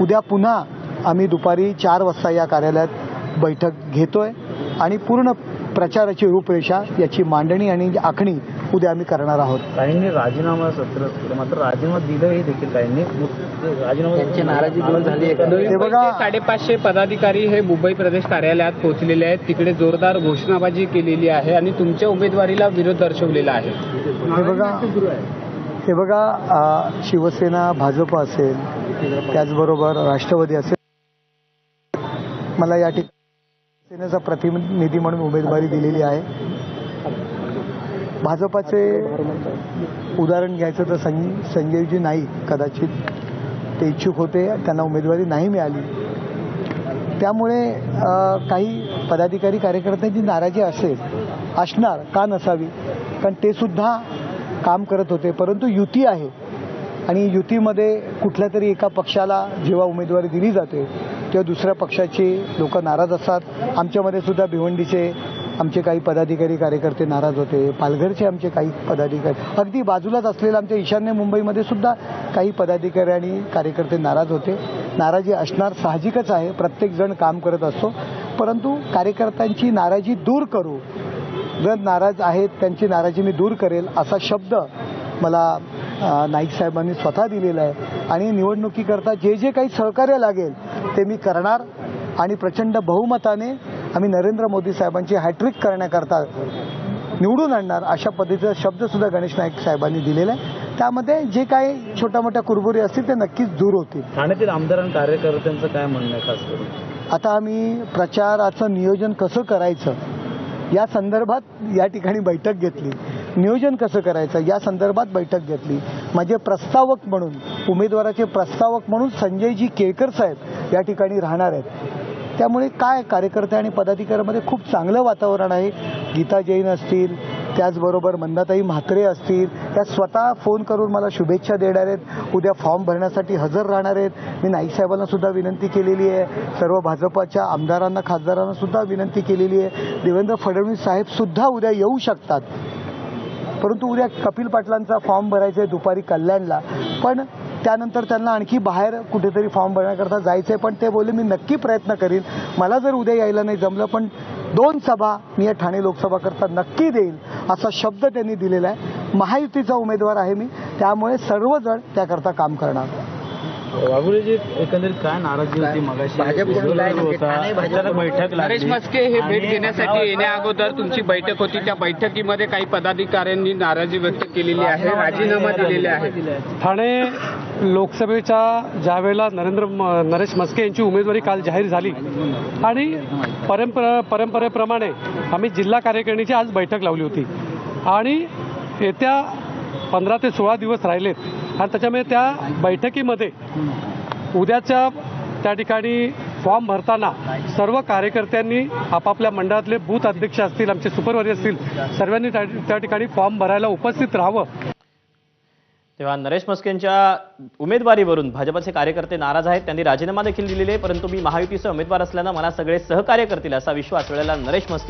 उद्या पुन्हा आम्ही दुपारी चार वाजता या कार्यालयात बैठक घेतोय आणि पूर्ण प्रचाराची रूपरेषा याची मांडणी आणि आखणी उद्या आम्ही करणार आहोत. काहींनी राजीनामा सत्र केलं मात्र राजीनामा दिलं हे देखील काहींनी राजीनामा त्यांची नाराजी दूर झाली हे बघा. साडेपाचशे पदाधिकारी हे मुंबई प्रदेश कार्यालयात पोहोचलेले आहेत. तिकडे जोरदार घोषणाबाजी केलेली आहे आणि तुमच्या उमेदवारीला विरोध दर्शवलेला आहे. हे बघा. हे बघा शिवसेना भाजप असेल त्याचबरोबर राष्ट्रवादी असेल. मला या ठिकाणी सेनेचा प्रतिनिधी म्हणून उमेदवारी दिलेली आहे. भाजपाचे उदाहरण घ्यायचं तर संजय संजयजी नाईक कदाचित ते इच्छुक होते त्यांना उमेदवारी नाही मिळाली. त्यामुळे काही पदाधिकारी कार्यकर्त्यांची नाराजी असेल असणार का नसावी? कारण ते सुद्धा काम करत होते परंतु युती आहे. आणि युतीमध्ये कुठल्या तरी एका पक्षाला जेव्हा उमेदवारी दिली जाते तेव्हा दुसऱ्या पक्षाची लोक नाराज असतात. आमच्यामध्ये सुद्धा भिवंडीचे आमचे काही पदाधिकारी कार्यकर्ते नाराज होते. पालघरचे आमचे काही पदाधिकारी अगदी बाजूलाच असलेलं आमच्या ईशान्य मुंबईमध्ये सुद्धा काही पदाधिकारी आणि कार्यकर्ते नाराज होते. नाराजी असणार साहजिकच आहे. प्रत्येकजण काम करत असतो. परंतु कार्यकर्त्यांची नाराजी दूर करू. जर नाराज आहेत त्यांची नाराजी मी दूर करेल असा शब्द मला नाईक साहेबांनी स्वतः दिलेला आहे. आणि निवडणुकीकरता जे जे काही सहकार्य लागेल ते मी करणार. आणि प्रचंड बहुमताने आम्ही नरेंद्र मोदी साहेबांची हॅट्रिक करण्याकरता निवडून आणणार अशा पद्धतीचा शब्दसुद्धा गणेश नाईक साहेबांनी दिलेला आहे. त्यामध्ये जे काही छोट्या मोठ्या कुरबुरी असतील ते नक्कीच दूर होतील. ठाण्यातील आमदार आणि कार्यकर्त्यांचं काय म्हणणं आहे खास करून? आता आम्ही प्रचाराचं नियोजन कसं करायचं? या संदर्भात या ठिकाणी बैठक घेतली. नियोजन कसं करायचं? या संदर्भात बैठक घेतली. माझे प्रस्तावक म्हणून उमेदवाराचे प्रस्तावक म्हणून संजयजी केळकर साहेब या ठिकाणी राहणार आहेत. त्यामुळे काय कार्यकर्ते आणि पदाधिकाऱ्यामध्ये खूप चांगलं वातावरण आहे. गीता जैन असतील त्याचबरोबर मंदाताई म्हात्रे असतील त्या स्वतः फोन करून मला शुभेच्छा देणार आहेत. उद्या फॉर्म भरण्यासाठी हजर राहणार आहेत. मी नाईक साहेबांना सुद्धा विनंती केलेली आहे. सर्व भाजपाच्या आमदारांना खासदारांना सुद्धा विनंती केलेली आहे. देवेंद्र फडणवीस साहेब सुद्धा उद्या येऊ शकतात. परंतु उद्या कपिल पाटलांचा फॉर्म भरायचा आहे दुपारी कल्याणला. पण त्यानंतर त्यांना आणखी बाहेर कुठेतरी फॉर्म भरण्याकरता जायचं आहे पण ते बोलले मी नक्की प्रयत्न करीन. मला जर उद्या यायला नाही जमलं पण दोन सभा मी या ठाणे लोकसभाकरता नक्की देईल. असा शब्द त्यांनी दिलेला आहे. महायुतीचा उमेदवार आहे मी. त्यामुळे सर्वजण त्याकरता काम करणार. वाघुळेजी एकंदरीत काय नाराजी होती? मगाशी बैठक नरेश मस्के हे भेट घेण्यासाठी येण्या अगोदर तुमची बैठक होती. त्या बैठकीमध्ये काही पदाधिकाऱ्यांनी नाराजी व्यक्त केलेली आहे राजीनामा दिलेला आहे. ठाणे लोकसभेच्या ज्यावेळेला नरेंद्र नरेश मस्के यांची उमेदवारी काल जाहीर झाली आणि परंपरा परंपरेप्रमाणे आम्ही जिल्हा कार्यकारिणीची आज बैठक लावली होती. आणि येत्या पंधरा ते सोळा दिवस राहिलेत. आणि त्याच्यामुळे त्या बैठकीमध्ये उद्याच्या त्या ठिकाणी फॉर्म भरताना सर्व कार्यकर्त्यांनी आपापल्या मंडळातले बूथ अध्यक्ष असतील आमचे सुपरवारी असतील सर्वांनी त्या ठिकाणी फॉर्म भरायला उपस्थित राहावं. तेव्हा नरेश मस्केंच्या उमेदवारीवरून भाजपचे कार्यकर्ते नाराज आहेत. त्यांनी राजीनामा देखील दिलेले परंतु मी महायुतीचे उमेदवार असल्यानं मला सगळे सहकार्य करतील असा विश्वास वेळेला नरेश मस्के